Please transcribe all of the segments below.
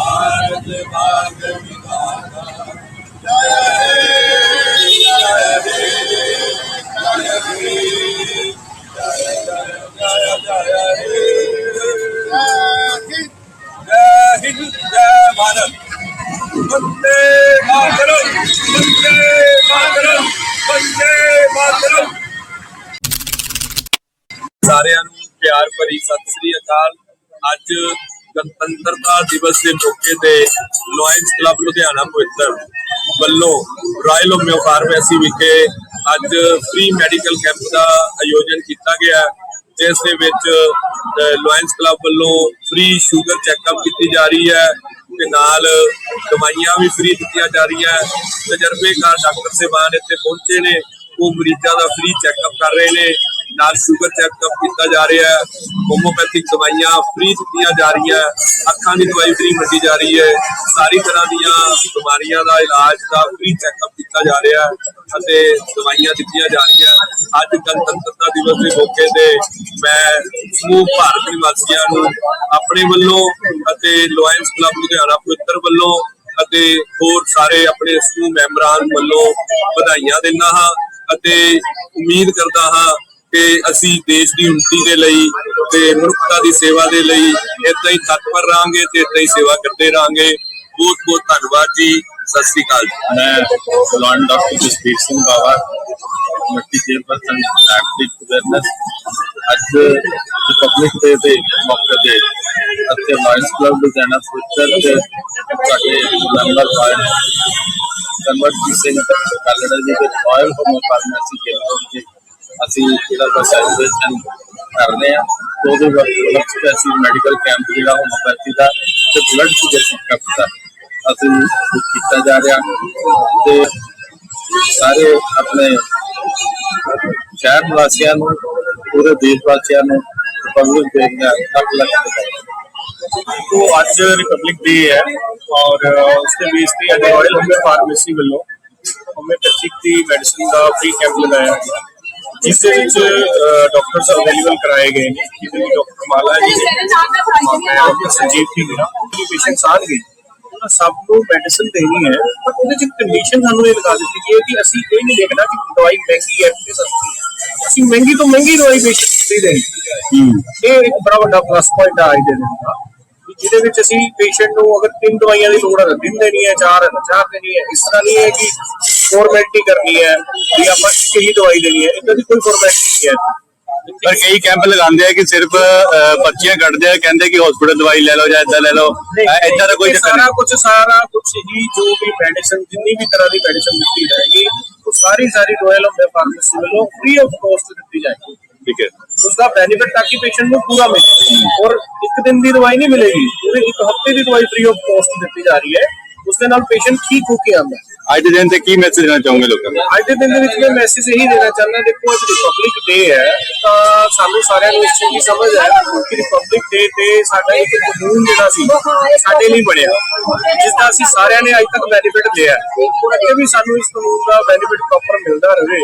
ਭਾਰਤ ਭਾਗ ਵਿਦਾਤਾ ਜੈ ਹੇ ਜੈ ਹੇ ਜੈ ਹੇ ਜੈ ਜੈ ਹੇ ਜੈ ਹਿੰਦ ਜੈ ਭਾਰਤ ਵੰਦੇ ਮਾਤਰਮ ਵੰਦੇ ਮਾਤਰਮ ਵੰਦੇ ਮਾਤਰਮ ਸਾਰਿਆਂ ਨੂੰ ਪਿਆਰ ਭਰੀ ਸਤਿ ਸ੍ਰੀ ਅਕਾਲ। ਅੱਜ ਗਣਤੰਤਰਤਾ ਦਿਵਸ ਦੇ ਮੌਕੇ ਤੇ ਲਾਇਨਸ ਕਲੱਬ ਲੁਧਿਆਣਾ ਪਵਿੱਤਰ ਵੱਲੋਂ ਰਾਇਲ ਹੋਮਿਓ ਫਾਰਮੇਸੀ ਵਿਖੇ ਅੱਜ ਫ੍ਰੀ ਮੈਡੀਕਲ ਕੈਂਪ ਦਾ ਆਯੋਜਨ ਕੀਤਾ ਗਿਆ ਜਿਸ ਦੇ ਵਿੱਚ ਲਾਇਨਸ ਕਲੱਬ ਵੱਲੋਂ ਫ੍ਰੀ ਸ਼ੂਗਰ ਚੈੱਕਅਪ ਕੀਤੀ ਜਾ ਰਹੀ ਹੈ ਤੇ ਨਾਲ ਦਵਾਈਆਂ ਵੀ ਫ੍ਰੀ ਦਿੱਤੀਆਂ ਜਾ ਰਹੀਆਂ ਤਜਰਬੇਕਾਰ ਡਾਕਟਰ ਸੇਵਾਨ ਇੱਥੇ ਪਹੁੰਚੇ ਨੇ, ਉਹ ਮਰੀਜ਼ਾਂ ਦਾ ਫ੍ਰੀ ਚੈੱਕਅਪ ਕਰ ਰਹੇ ਨੇ। ਨਾਲ ਸ਼ੂਗਰ ਚੈੱਕਅਪ ਕੀਤਾ ਜਾ ਰਿਹਾ ਹੈ ਹੋਮੋਪੈਥਿਕ ਦਵਾਈਆਂ ਫ੍ਰੀ ਦਿੱਤੀਆਂ ਜਾ ਰਹੀਆਂ ਅੱਖਾਂ ਦੀ ਦਵਾਈ ਫ੍ਰੀ ਵੰਡੀ ਜਾ ਰਹੀ ਹੈ, ਸਾਰੀ ਤਰ੍ਹਾਂ ਦੀਆਂ ਬਿਮਾਰੀਆਂ ਦਾ ਇਲਾਜ ਦਾ ਫ੍ਰੀ ਚੈੱਕਅਪ ਕੀਤਾ ਜਾ ਰਿਹਾ ਹੈ ਅਤੇ ਦਵਾਈਆਂ ਦਿੱਤੀਆਂ ਜਾ ਰਹੀਆਂ ਅੱਜ ਗਣਤੰਤਰਤਾ ਦਿਵਸ ਦੇ ਮੌਕੇ ਤੇ ਮੈਂ ਸਮੂਹ ਭਾਰਤ ਨਿਵਾਸੀਆਂ ਨੂੰ ਆਪਣੇ ਵੱਲੋਂ ਅਤੇ ਲਾਇਨਸ ਕਲੱਬ ਲੁਧਿਆਣਾ ਪਵਿੱਤਰ ਵੱਲੋਂ ਅਤੇ ਹੋਰ ਸਾਰੇ ਆਪਣੇ ਸਮੂਹ ਮੈਂਬਰਾਂ ਵੱਲੋਂ ਵਧਾਈਆਂ ਦਿੰਦਾ ਹਾਂ ਅਤੇ ਉਮੀਦ ਕਰਦਾ ਹਾਂ ਕਿ ਅਸੀਂ ਦੇਸ਼ ਦੀ ਉન્નਤੀ ਦੇ ਲਈ ਤੇ ਮਨੁੱਖਤਾ ਦੀ ਸੇਵਾ ਦੇ ਲਈ ਇਦਾਂ ਹੀ ਤਤਪਰ ਰਾਂਗੇ ਤੇ ਇਦਾਂ ਹੀ ਸੇਵਾ ਕਰਦੇ ਰਾਂਗੇ ਬਹੁਤ ਬਹੁਤ ਧੰਨਵਾਦ ਜੀ। ਸਤਿ ਸ੍ਰੀ ਅਕਾਲ ਮੈਂ ਸਲਾਨ doctor Jasbir Singh Bawa multi chairperson active governance ਅੱਜ ਰਿਪਬਲਿਕ ਡੇ ਦੇ ਮੌਕੇ ਤੇ ਅਤੇ ਲਾਇਨਸ ਕਲੱਬ ਲੁਧਿਆਣਾ ਫਿੱਤਰ ਤੇ ਸਾਡੇ ਮੈਂਬਰ ਫਾਇਰ ਕਨਵਰਟ ਸਿੰਘ ਕਾਲੜਾ ਜੀ ਦੇ ਫਾਇਰ ਹੋਣ ਕਾਰਨ ਅਸੀਂ ਕਿਹਾ ਅਸੀਂ ਜਿਹੜਾ ਦਾ ਸੈਲੀਬ੍ਰੇਸ਼ਨ ਕਰ ਰਹੇ ਹਾਂ ਤੇ ਉਹਦੇ ਵਕਤ ਅਸੀਂ ਮੈਡੀਕਲ ਕੈਂਪ ਜਿਹੜਾ ਹੋਮੋਪੈਥੀ ਦਾ ਤੇ ਬਲੱਡ ਸ਼ੂਗਰ ਚੈੱਕਅਪ ਦਾ ਅਸੀਂ ਕੀਤਾ ਜਾ ਰਿਹਾ ਤੇ ਸਾਰੇ ਆਪਣੇ ਸ਼ਹਿਰ ਨਿਵਾਸੀਆਂ ਨੂੰ ਪੂਰੇ ਦੇਸ਼ ਵਾਸੀਆਂ ਨੂੰ ਰਿਪਬਲਿਕ ਡੇ ਦੀਆਂ ਲੱਖ ਲੱਖ ਵਧਾਈਆਂ तो आज रिपब्लिक डे है और अ, उसके बेस पे आज रॉयल होम्यो फार्मेसी ਵੱਲੋਂ ਹੋਮਿਓਪੈਥਿਕ ਦੀ ਮੈਡੀਸਿਨ ਦਾ ਫ੍ਰੀ ਕੈਂਪ ਲਗਾਇਆ ਗਿਆ ਜਿਸ ਦੇ ਵਿੱਚ ਡਾਕਟਰਸ ਅਵੇਲੇਬਲ ਕਰਾਏ ਗਏ ਨੇ ਵਿੱਚ ਡਾਕਟਰ ਮਾਲਾ ਜੀ ਨੇ ਡਾਕਟਰ ਸੰਜੀਵ ਜੀ ਨੇ ਜੋ ਪੇਸ਼ੈਂਟਸ ਆਣਗੇ ਉਹਨਾਂ ਸਭ ਨੂੰ ਮੈਡੀਸਿਨ ਦੇਣੀ ਹੈ ਪਰ ਉਹਦੇ ਚ ਕੰਡੀਸ਼ਨ ਸਾਨੂੰ ਇਹ ਲਗਾ ਦਿੱਤੀ ਗਈ ਹੈ ਕਿ ਅਸੀਂ ਇਹ ਨਹੀਂ ਦੇਖਣਾ ਕਿ ਦਵਾਈ ਮਹਿੰਗੀ ਹੈ ਕਿ ਸਸਤੀ ਹੈ। ਅਸੀਂ ਮਹਿੰਗੀ ਤੋਂ ਮਹਿੰਗੀ ਦਵਾਈ ਪੇਸ਼ੈਂਟ ਦੀ ਦੇਣੀ। ਇਹ ਇੱਕ ਬੜਾ ਵੱਡਾ ਪਲੱਸ ਪੁਆਇੰਟ ਆ ਅੱਜ ਦੇ ਦਿਨ ਦਾ ਵੀ ਜਿਹਦੇ ਵਿੱਚ ਅਸੀਂ ਪੇਸ਼ੈਂਟ ਨੂੰ ਅਗਰ ਤਿੰਨ ਦਵਾਈਆਂ ਦੀ ਲੋੜ ਹੈ ਤਿੰਨ ਦੇਣੀ ਹੈ ਚਾਰ ਚਾਰ ਦੇਣੀ ਹੈ। ਇਸ ਤਰ੍ਹਾਂ ਨਹੀਂ ਹੈ ਕਿ ਫਾਰਮੈਲਿਟੀ ਕਰਨੀ ਹੈ ਵੀ ਆਪਾਂ ਇੱਕ ਹੀ ਦਵਾਈ ਦੇਣੀ ਹੈ ਇਦਾਂ ਦੀ ਕੋਈ ਫਾਰਮੈਲਿਟੀ ਨਹੀਂ ਹੈ। ਪਰ ਕਈ ਕੈਂਪ ਲਗਾਉਂਦੇ ਆ ਕਿ ਸਿਰਫ ਪਰਚੀਆਂ ਕੱਢਦੇ ਆ ਕਹਿੰਦੇ ਕਿ ਹਸਪੀਟਲ ਦਵਾਈ ਲੈ ਲਓ ਜਾਂ ਇਦਾਂ ਲੈ ਲਓ। ਇਦਾਂ ਦਾ ਕੋਈ ਚੱਕਰ ਸਾਰਾ ਕੁਝ ਸਾਰਾ ਕੁਝ ਹੀ ਜੋ ਵੀ ਮੈਡੀਸਨ ਜਿੰਨੀ ਵੀ ਤਰ੍ਹਾਂ ਦੀ ਮੈਡੀਸਨ ਦਿੱਤੀ ਜਾਏਗੀ ਉਹ ਸਾਰੀ ਸਾਰੀ ਰੋਇਲ ਆਫ ਫਾਰਮੇਸੀ ਵੱਲੋਂ ਫ੍ਰੀ ਆਫ ਕਾਸਟ ਦਿੱਤੀ ਜਾਏਗੀ। ਠੀਕ ਹੈ। ਉਸ ਦਾ ਬੈਨੀਫਿਟ ਤਾਂ ਕਿ ਪੇਸ਼ੈਂਟ ਨੂੰ ਪੂਰਾ ਮਿਲੇ। ਔਰ ਇੱਕ ਦਿਨ ਦੀ ਦਵਾਈ ਨਹੀਂ ਮਿਲੇਗੀ ਪੂਰੇ ਇੱਕ ਹਫ਼ਤੇ ਦੀ ਦਵਾਈ ਫ੍ਰੀ ਆਫ ਕਾਸਟ ਦਿੱਤੀ ਜਾ ਰਹੀ ਹੈ। ਉਸ ਦੇ ਨਾਲ ਪੇਸ਼ੈਂਟ ਠੀਕ ਹੋ ਕੇ ਆਉਂਦਾ ਅੱਜ ਦੇ ਦਿਨ ਤੇ ਕੀ ਮੈਸੇਜ ਦੇਣਾ ਚਾਹੋਗੇ ਲੋਕਾਂ ਨੂੰ? ਅੱਜ ਦੇ ਦਿਨ ਦੇ ਵਿੱਚ ਮੈਂ ਮੈਸੇਜ ਇਹੀ ਦੇਣਾ ਚਾਹੁੰਦਾ, ਦੇਖੋ, ਅੱਜ ਰਿਪਬਲਿਕ ਡੇ ਹੈ, ਤਾਂ ਸਾਨੂੰ ਸਾਰਿਆਂ ਨੂੰ ਇਸ ਚੀਜ਼ ਦੀ ਸਮਝ ਹੈ ਕਿ ਰਿਪਬਲਿਕ ਡੇ ਤੇ ਸਾਡਾ ਇੱਕ ਕਾਨੂੰਨ ਜਿਹੜਾ ਸੀ, ਸਾਡੇ ਲਈ ਬਣਿਆ। ਜਿਸ ਦਾ ਅਸੀਂ ਸਾਰਿਆਂ ਨੇ ਅੱਜ ਤੱਕ ਬੈਨੀਫਿਟ ਲਿਆ ਹੈ। ਅੱਗੇ ਵੀ ਸਾਨੂੰ ਇਸ ਕਾਨੂੰਨ ਦਾ ਬੈਨੀਫਿਟ ਪ੍ਰੋਪਰ ਮਿਲਦਾ ਰਹੇ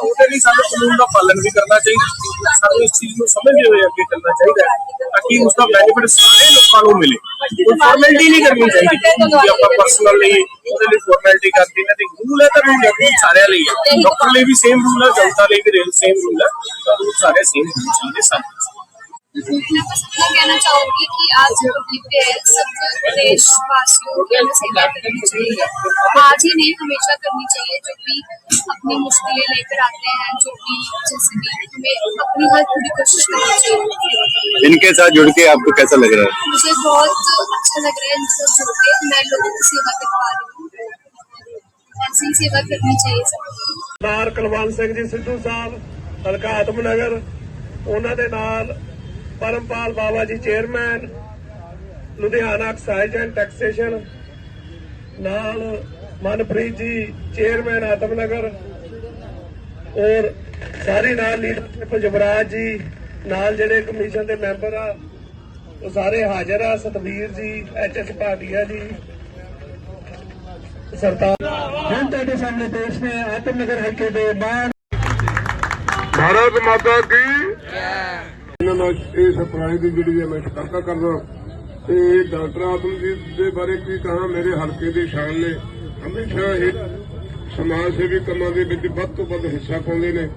ਉਹਦੇ ਲਈ ਸਾਨੂੰ ਕਾਨੂੰਨ ਦਾ ਪਾਲਣ ਵੀ ਕਰਨਾ ਚਾਹੀਦਾ। ਸਾਨੂੰ ਇਸ ਚੀਜ਼ ਨੂੰ ਸਮਝਦੇ ਹੋਏ ਅੱਗੇ ਚੱਲਣਾ ਚਾਹੀਦਾ ਹੈ। ਤਾਂ ਕਿ ਉਸ ਦਾ ਬੈਨੀਫਿਟ ਸਾਰੇ ਲੋਕਾਂ ਨੂੰ ਮਿਲੇ ਕੋਈ ਫਾਰਮੈਲਿਟੀ ਨਹੀਂ ਕਰਨੀ ਚਾਹੀਦੀ ਕਿ ਆਪਾਂ ਪਰਸਨਲ ਲਈ ਉਹਦੇ ਲਈ ਫਾਰਮੈਲਿਟੀ ਕਰਦੀ ਨੇ ਤੇ ਰੂਲ ਹੈ ਤਾਂ ਰੂਲ ਹੈ ਸਾਰਿਆਂ ਲਈ ਹੈ ਡਾਕਟਰ ਲਈ ਵੀ ਸੇਮ ਰੂਲ ਹੈ ਜਨਤਾ ਲਈ ਵੀ ਸੇਮ ਰੂਲ ਹੈ ਰੂਲ ਸਾਰੇ ਸੇਮ ਹੋਣੇ ਚਾਹੀਦੇ ਸਾਨੂੰ मैं बस इतना कहना चाहूंगी कि आज रिपब्लिक डे है सब देशवासियों की हमें सेवा करनी चाहिए आज ही नहीं हमेशा करनी चाहिए जो भी अपनी मुश्किलें लेकर आते हैं जो भी जैसे भी हमें अपनी हर पूरी कोशिश करनी चाहिए इनके साथ जुड़ के आपको कैसा लग रहा है मुझे बहुत अच्छा लग रहा है इनसे जुड़ के मैं लोगों की सेवा कर पा रही हूँ ऐसी ही सेवा करनी चाहिए सबको ਸਰਦਾਰ ਕੁਲਵੰਤ ਸਿੰਘ ਜੀ ਸਿੱਧੂ ਸਾਹਿਬ ਹਲਕਾ ਆਤਮਨਗਰ ਉਹਨਾਂ ਦੇ ਨਾਲ Parampal Bawa ji, chairman, Ludhiana excise and taxation, ਨਾਲ ਮਨਪ੍ਰੀਤ ਜੀ, ਚੇਅਰਮੈਨ ਆਤਮਨਗਰ ਔਰ ਸਾਰੇ ਨਾਲ ਲੀਡਰਸ਼ਿਪ ਜਵਰਾਜ ਜੀ, ਨਾਲ ਜਿਹੜੇ ਕਮਿਸ਼ਨ ਦੇ ਮੈਂਬਰ ਆ, ਉਹ ਸਾਰੇ ਹਾਜ਼ਰ ਆ, ਸਤਵੀਰ ਜੀ ਐਚਐਸ ਭਾਟੀਆ ਜੀ, ਸਰਦਾਰ ਹੁਣ ਤੁਹਾਡੇ ਸਾਹਮਣੇ ਪੇਸ਼ ਨੇ ਆਤਮਨਗਰ ਹਲਕੇ ਦੇ ਬਾਹਰ ਭਾਰਤ ਮਾਤਾ ਕੀ ਇਹਨਾਂ ਨਾਲ ਇਹ ਸਰਪ੍ਰਾਈਜ਼ ਦੀ ਜਿਹੜੀ ਹੈ ਮੈਂ ਸ਼ਿਕਾਇਤ ਕਰਦਾ। ਤੇ ਡਾਕਟਰ ਆਦਮਜੀਤ ਦੇ ਬਾਰੇ ਕੀ ਕਹਾ? ਮੇਰੇ ਹਲਕੇ ਦੇ ਸ਼ਾਨ ਨੇ ਹਮੇਸ਼ਾ ਇਹ ਸਮਾਜ ਸੇਵੀ ਕੰਮਾਂ ਦੇ ਵਿੱਚ ਵੱਧ ਤੋਂ ਵੱਧ ਹਿੱਸਾ ਪਾਉਂਦੇ ਨੇ।